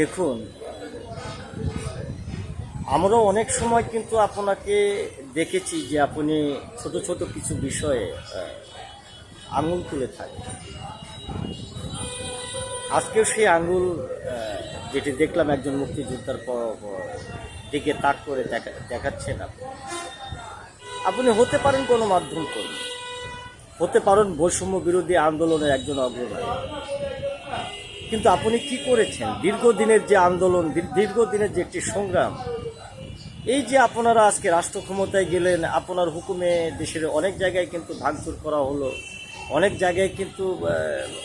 দেখুন আমরা অনেক সময় কিন্তু আপনাকে দেখেছি যে আপনি ছোট ছোট কিছু বিষয়ে আঙুল তুলে থাকেন। আজকেও সেই আঙুল যেটি দেখলাম একজন মুক্তিযোদ্ধার দিকে তাক করে দেখা, দেখাচ্ছেন আপনি। আপনি হতে পারেন কোনো মাধ্যম কর্মী, হতে পারেন বৈষম্য বিরোধী আন্দোলনের একজন অগ্রণী কিন্তু আপনি কি করেছেন? দীর্ঘদিনের যে আন্দোলন দীর্ঘদিনের যে একটি সংগ্রাম, এই যে আপনারা আজকে রাষ্ট্র ক্ষমতায় গেলেন, আপনার হুকুমে দেশের অনেক জায়গায় কিন্তু ভাঙচুর করা হলো, অনেক জায়গায় কিন্তু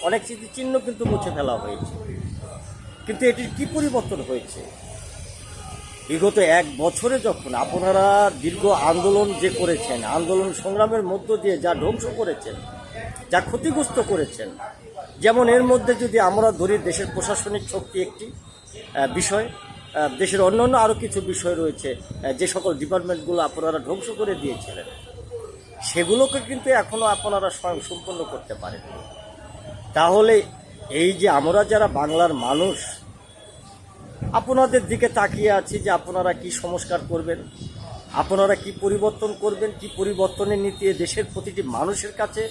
অনেক স্মৃতিচিহ্ন কিন্তু মুছে ফেলা হয়েছে। কিন্তু এটির কি পরিবর্তন হয়েছে? বিগত এক বছরে যখন আপনারা দীর্ঘ আন্দোলন যে করেছেন, আন্দোলন সংগ্রামের মধ্য দিয়ে যা ধ্বংস করেছেন, যা ক্ষতিগ্রস্ত করেছেন যেমন এর মধ্যে যদি আমরা ধরি দেশের প্রশাসনিক শক্তি একটি বিষয় দেশের অন্যান্য আরও কিছু বিষয় রয়েছে যে সকল ডিপার্টমেন্টগুলো আপনারা ধ্বংস করে দিয়েছিলেন, সেগুলোকে কিন্তু এখনও আপনারা স্বয়ং সম্পন্ন করতে পারেন তাহলে এই যে আমরা যারা বাংলার মানুষ, আপনাদের দিকে তাকিয়ে আছি যে আপনারা কি সংস্কার করবেন, আপনারা কি পরিবর্তন করবেন, কি পরিবর্তনের নীতি দেশের প্রতিটি মানুষের কাছে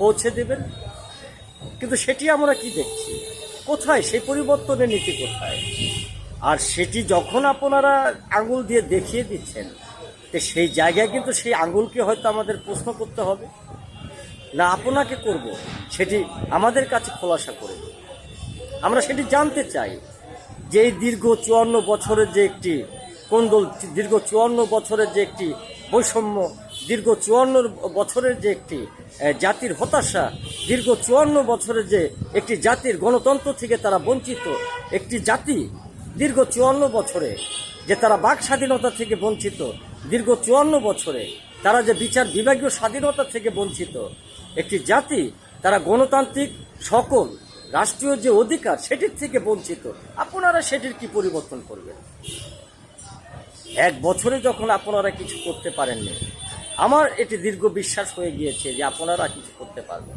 পৌঁছে দেবেন কিন্তু সেটি আমরা কি দেখছি? কোথায়? সেই পরিবর্তনের নীতি কোথায়? আর সেটি যখন আপনারা আঙুল দিয়ে দেখিয়ে দিচ্ছেন, তো সেই জায়গায় কিন্তু সেই আঙুলকে হয়তো আমাদের প্রশ্ন করতে হবে। না, আপনাকে করব, সেটি আমাদের কাছে খোলাসা করে আমরা সেটি জানতে চাই যে এই দীর্ঘ চুয়ান্ন বছরের যে একটি কোন্দল, দীর্ঘ চুয়ান্ন বছরের যে একটি বৈষম্য দীর্ঘ চুয়ান্ন বছরের যে একটি জাতির হতাশা, দীর্ঘ চুয়ান্ন বছরের যে একটি জাতির গণতন্ত্র থেকে তারা বঞ্চিত, একটি জাতি দীর্ঘ চুয়ান্ন বছরে যে তারা বাক স্বাধীনতা থেকে বঞ্চিত, দীর্ঘ চুয়ান্ন বছরে তারা যে বিচার বিভাগীয় স্বাধীনতা থেকে বঞ্চিত, একটি জাতি তারা গণতান্ত্রিক সকল রাষ্ট্রীয় যে অধিকার সেটির থেকে বঞ্চিত, আপনারা সেটির কি পরিবর্তন করবেন? এক বছরে যখন আপনারা কিছু করতে পারেননি আমার এটি দীর্ঘ বিশ্বাস হয়ে গিয়েছে যে আপনারা কিছু করতে পারবেন।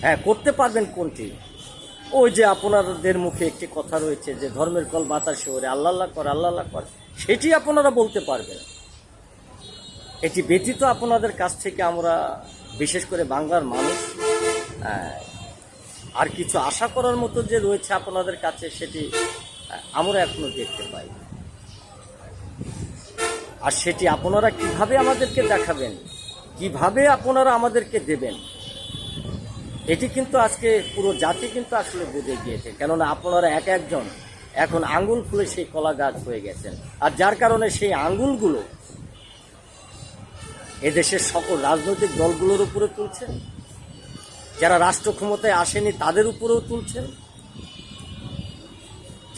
হ্যাঁ করতে পারবেন কোনটি? ওই যে আপনাদের মুখে একটি কথা রয়েছে যে ধর্মের কল বাতাসে ওরে আল্লাহ কর আল্লাহ আল্লাহ কর। সেটি আপনারা বলতে পারবেন। এটি ব্যতীত আপনাদের কাছ থেকে আমরা বিশেষ করে বাংলার মানুষ আহ, আর কিছু আশা করার মতো যে রয়েছে আপনাদের কাছে সেটি আহ, আমরা এখনও দেখতে পাই আর সেটি আপনারা কীভাবে আমাদেরকে দেখাবেন? কীভাবে আপনারা আমাদেরকে দেবেন? এটি কিন্তু আজকে পুরো জাতি কিন্তু আসলে বুঝে গিয়েছে, কেননা আপনারা এক একজন। এখন আঙ্গুল খুলে সেই কলা গাছ হয়ে গেছেন। আর যার কারণে সেই আঙ্গুলগুলো এদেশের সকল রাজনৈতিক দলগুলোর উপরে তুলছেন। যারা রাষ্ট্র ক্ষমতায় আসেনি, তাদের উপরেও তুলছেন।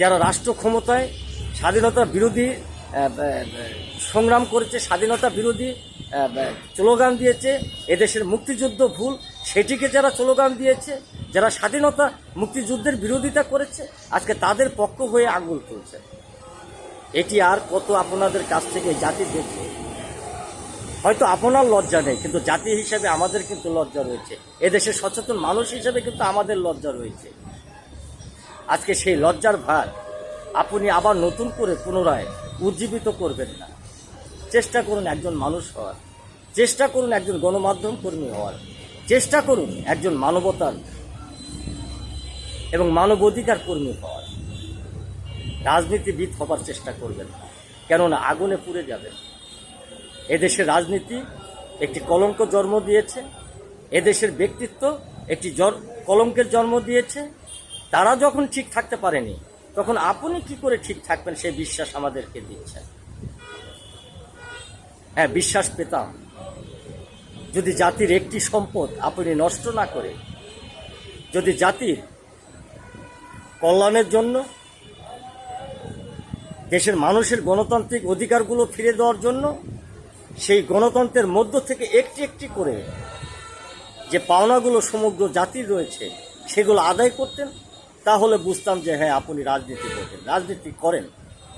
যারা রাষ্ট্র ক্ষমতায় স্বাধীনতা বিরোধী সংগ্রাম করেছে, স্বাধীনতা বিরোধী স্লোগান দিয়েছে, এদেশের মুক্তিযুদ্ধ ভুল, সেটিকে যারা স্লোগান দিয়েছে, যারা স্বাধীনতা মুক্তিযুদ্ধের বিরোধিতা করেছে, আজকে তাদের পক্ষ হয়ে আঙুল তুলছে। এটি আর কত আপনাদের কাছ থেকে জাতি দেখবে? হয়তো আপনার লজ্জা নেই, কিন্তু জাতি হিসেবে আমাদের কিন্তু লজ্জা রয়েছে। এদেশের সচেতন মানুষ হিসেবে কিন্তু আমাদের লজ্জা রয়েছে। আজকে সেই লজ্জার ভার আপনি আবার নতুন করে পুনরায় উজ্জীবিত করবেন না। চেষ্টা করুন একজন মানুষ হওয়ার। চেষ্টা করুন একজন গণমাধ্যম কর্মী হওয়ার। চেষ্টা করুন একজন মানবতার এবং মানবাধিকার কর্মী হওয়ার। রাজনীতিবিদ হবার চেষ্টা করবেন না, কেননা আগুনে পুড়ে যাবেন। এদেশের রাজনীতি একটি কলঙ্ক জন্ম দিয়েছে, এদেশের ব্যক্তিত্ব একটি কলঙ্কের জন্ম দিয়েছে। তারা যখন ঠিক থাকতে পারেনি তখন আপনি কি করে ঠিক থাকবেন সেই বিশ্বাস আমাদেরকে দিচ্ছেন? হ্যাঁ বিশ্বাস পেতাম। যদি জাতির একটি সম্পদ আপনি নষ্ট না করে, যদি জাতির কল্যাণের জন্য, দেশের মানুষের গণতান্ত্রিক অধিকারগুলো ফিরে দেওয়ার জন্য, সেই গণতন্ত্রের মধ্য থেকে একটি একটি করে যে পাওনাগুলো সমগ্র জাতির রয়েছে, সেগুলো আদায় করতেন তাহলে বুঝতাম যে হ্যাঁ আপনি রাজনীতি করতেন রাজনীতি করেন।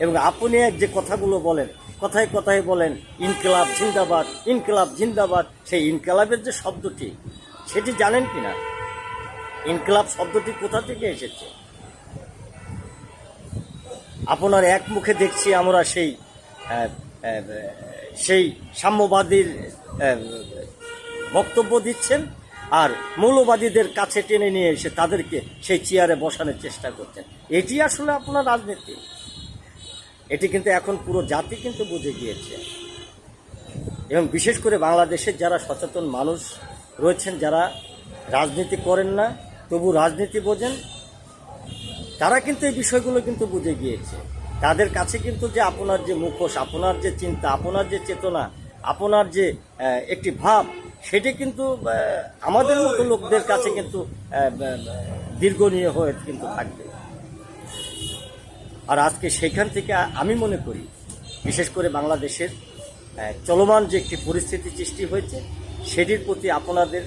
এবং আপনি যে কথাগুলো বলেন, কথায় কথায় বলেন, ইনকলাব জিন্দাবাদ ইনকলাব জিন্দাবাদ, সেই ইনকলাবের যে শব্দটি, সেটি জানেন কি না ইনকলাব শব্দটি কোথা থেকে এসেছে? আপনার এক মুখে দেখছি আমরা সেই সেই সাম্যবাদীর বক্তব্য দিচ্ছেন। আর মৌলবাদীদের কাছে টেনে নিয়ে এসে তাদেরকে সেই চেয়ারে বসানোর চেষ্টা করছেন এটি আসলে আপনার রাজনীতি। এটি কিন্তু এখন পুরো জাতি কিন্তু বুঝে গিয়েছে। এবং বিশেষ করে বাংলাদেশের যারা সচেতন মানুষ রয়েছেন, যারা রাজনীতি করেন না, তবু রাজনীতি বোঝেন, তারা কিন্তু এই বিষয়গুলো কিন্তু বুঝে গিয়েছে। তাদের কাছে কিন্তু যে আপনার যে মুখোশ, আপনার যে চিন্তা, আপনার যে চেতনা, আপনার যে একটি ভাব সেটি কিন্তু আমাদের মতো লোকদের কাছে কিন্তু দীর্ঘনীয় হয়ে কিন্তু থাকবে। আর আজকে সেখান থেকে আমি মনে করি, বিশেষ করে বাংলাদেশের চলমান যে একটি পরিস্থিতি সৃষ্টি হয়েছে, সেটির প্রতি আপনাদের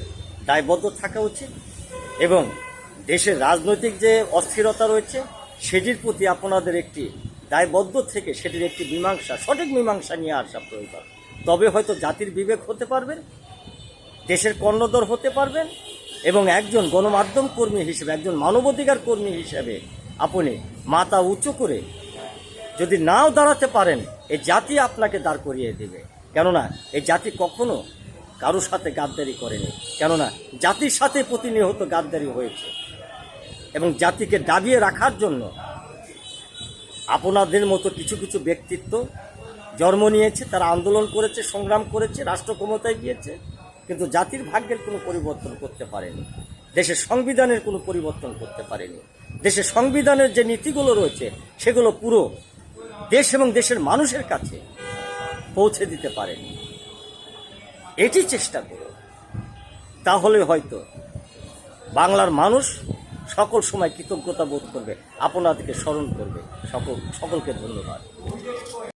দায়বদ্ধ থাকা উচিত এবং দেশের রাজনৈতিক যে অস্থিরতা রয়েছে, সেটির প্রতি আপনাদের একটি দায়বদ্ধ থেকে সেটির একটি মীমাংসা, সঠিক মীমাংসা নিয়ে আসা প্রয়োজন। তবে হয়তো জাতির বিবেক হতে পারবেন দেশের কর্ণধর হতে পারবেন এবং একজন গণমাধ্যম কর্মী হিসেবে, একজন মানবাধিকার কর্মী হিসেবে আপনি মাথা উঁচু করে যদি নাও দাঁড়াতে পারেন, এই জাতি আপনাকে দাঁড় করিয়ে দেবে। কেননা, এই জাতি কখনো কারোর সাথে গাদ্দারি করেনি। কেননা, জাতির সাথে প্রতিনিয়ত গাদ্দারি হয়েছে। এবং জাতিকে দাবিয়ে রাখার জন্য আপনাদের মতো কিছু কিছু ব্যক্তিত্ব জন্ম নিয়েছে, তারা আন্দোলন করেছে, সংগ্রাম করেছে, রাষ্ট্র ক্ষমতায় গিয়েছে। কিন্তু জাতির ভাগ্যের কোনো পরিবর্তন করতে পারেনি। দেশের সংবিধানের কোনো পরিবর্তন করতে পারেনি। দেশের সংবিধানের যে নীতিগুলো রয়েছে, সেগুলো পুরো দেশ এবং দেশের মানুষের কাছে পৌঁছে দিতে পারেনি। এটি চেষ্টা করো। তাহলে হয়তো বাংলার মানুষ সকল সময় কৃতজ্ঞতা বোধ করবে, আপনাদেরকে স্মরণ করবে। সকল সকলকে ধন্যবাদ।